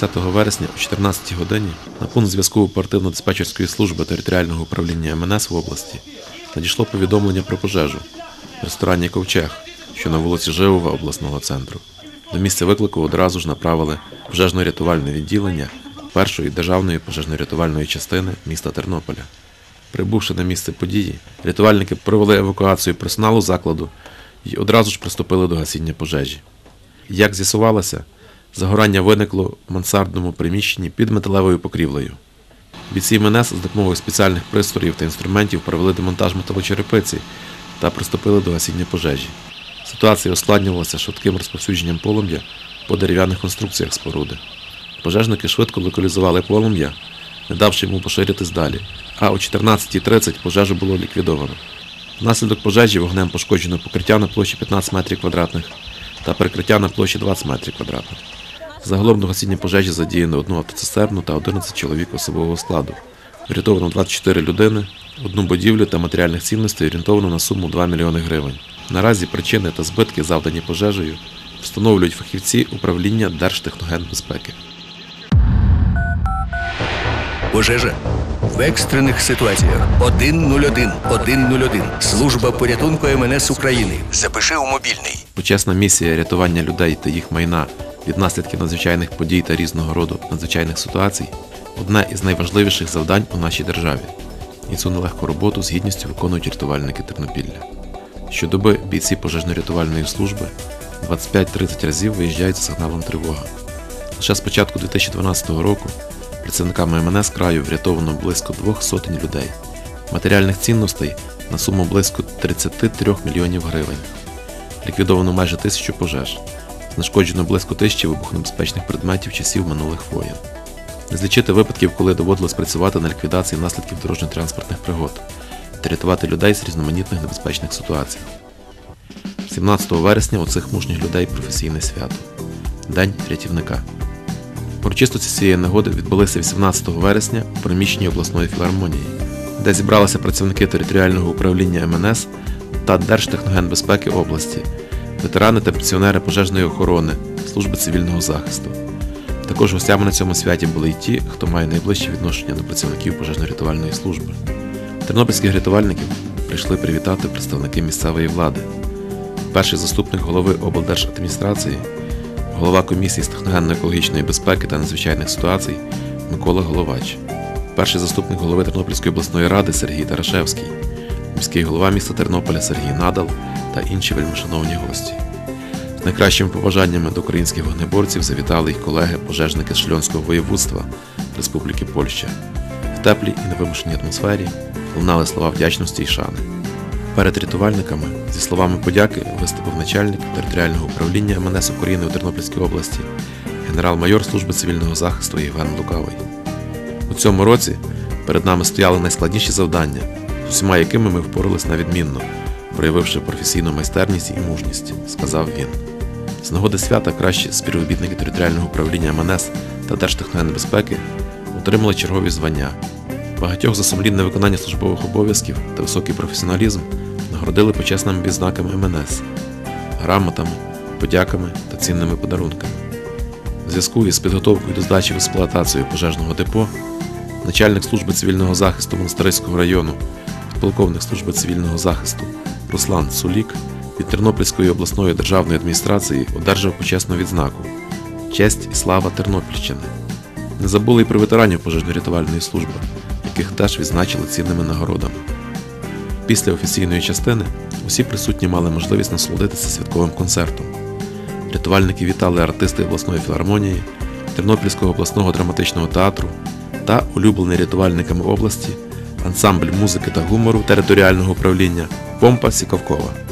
20 вересня о 14 годині на пункт зв'язку оперативно-диспетчерської служби територіального управління МНС в області надійшло повідомлення про пожежу в ресторані Ковчег, що на вулиці Живова обласного центру. До місця виклику одразу ж направили пожежно-рятувальне відділення першої державної пожежно-рятувальної частини міста Тернополя. Прибувши на місце події, рятувальники провели евакуацію персоналу закладу і одразу ж приступили до гасіння пожежі. Як з'ясувалося, загорання виникло в мансардному приміщенні під металевою покрівлею. Бійці МНС з допомогою спеціальних пристроїв та інструментів провели демонтаж металочерепиці та приступили до гасіння пожежі. Ситуація ускладнювалася швидким розповсюдженням полум'я по дерев'яних конструкціях споруди. Пожежники швидко локалізували полум'я, не давши йому поширитись далі, а о 14.30 пожежу було ліквідовано. Внаслідок пожежі вогнем пошкоджено покриття на площі 15 метрів квадратних та перекриття на площі 20 метрів квадратних. Загалом до гасіння пожежі задіяно одну автоцистерну та 11 чоловік особового складу. Врятовано 24 людини, одну будівлю та матеріальних цінностей орієнтовано на суму 2 мільйони гривень. Наразі причини та збитки, завдані пожежею, встановлюють фахівці управління Держтехногенбезпеки. Пожежа. В екстрених ситуаціях 101 101. Служба порятунку МНС України. Запиши у мобільний. Почесна місія рятування людей та їх майна від наслідків надзвичайних подій та різного роду надзвичайних ситуацій одне із найважливіших завдань у нашій державі. І цю нелегку роботу з гідністю виконують рятувальники Тернопілля. Щодоби бійці пожежно-рятувальної служби 25-30 разів виїжджають за сигналом тривога. Лише з початку 2012 року працівниками МНС краю врятовано близько двох сотень людей, матеріальних цінностей на суму близько 33 мільйонів гривень. Ліквідовано майже тисячу пожеж, знешкоджено близько тисячі вибухонебезпечних предметів часів минулих воєн. Не злічити випадків, коли доводилось працювати на ліквідації наслідків дорожньо-транспортних пригод та рятувати людей з різноманітних небезпечних ситуацій. 17 вересня у цих мужніх людей професійне свято День рятівника. Урочистості цієї нагоди відбулися 18 вересня у приміщенні обласної філармонії, де зібралися працівники територіального управління МНС та Держтехногенбезпеки області, ветерани та пенсіонери пожежної охорони, служби цивільного захисту. Також гостями на цьому святі були й ті, хто має найближче відношення до працівників пожежно-рятувальної служби. Тернопільських рятувальників прийшли привітати представники місцевої влади, перший заступник голови облдержадміністрації, голова комісії з техногенно-екологічної безпеки та надзвичайних ситуацій Микола Головач, перший заступник голови Тернопільської обласної ради Сергій Тарашевський, міський голова міста Тернополя Сергій Надал та інші вельмишановні гості. З найкращими побажаннями до українських вогнеборців завітали й колеги-пожежники з Шльонського воєводства Республіки Польща. В теплій і невимушеній атмосфері лунали слова вдячності й шани. Перед рятувальниками зі словами подяки виступив начальник територіального управління МНС України у Тернопільській області, генерал-майор служби цивільного захисту Євген Лукавий. У цьому році перед нами стояли найскладніші завдання, з усіма якими ми впоралися на відмінно, проявивши професійну майстерність і мужність, сказав він. З нагоди свята кращі співробітники територіального управління МНС та Держтехногенбезпеки отримали чергові звання. Багатьох за сумлінне виконання службових обов'язків та високий професіоналізм нагородили почесними відзнаками МНС, грамотами, подяками та цінними подарунками. У зв'язку із підготовкою до здачі в експлуатацію пожежного депо начальник служби цивільного захисту Монастириського району, підполковник служби цивільного захисту Руслан Сулік від Тернопільської обласної державної адміністрації одержав почесну відзнаку Честь і слава Тернопільщини. Не забули й про ветеранів пожежно-рятувальної служби, яких теж відзначили цінними нагородами. Після офіційної частини усі присутні мали можливість насолодитися святковим концертом. Рятувальники вітали артисти обласної філармонії, Тернопільського обласного драматичного театру та улюблений рятувальниками області ансамбль музики та гумору територіального управління Помпа Сікавкова.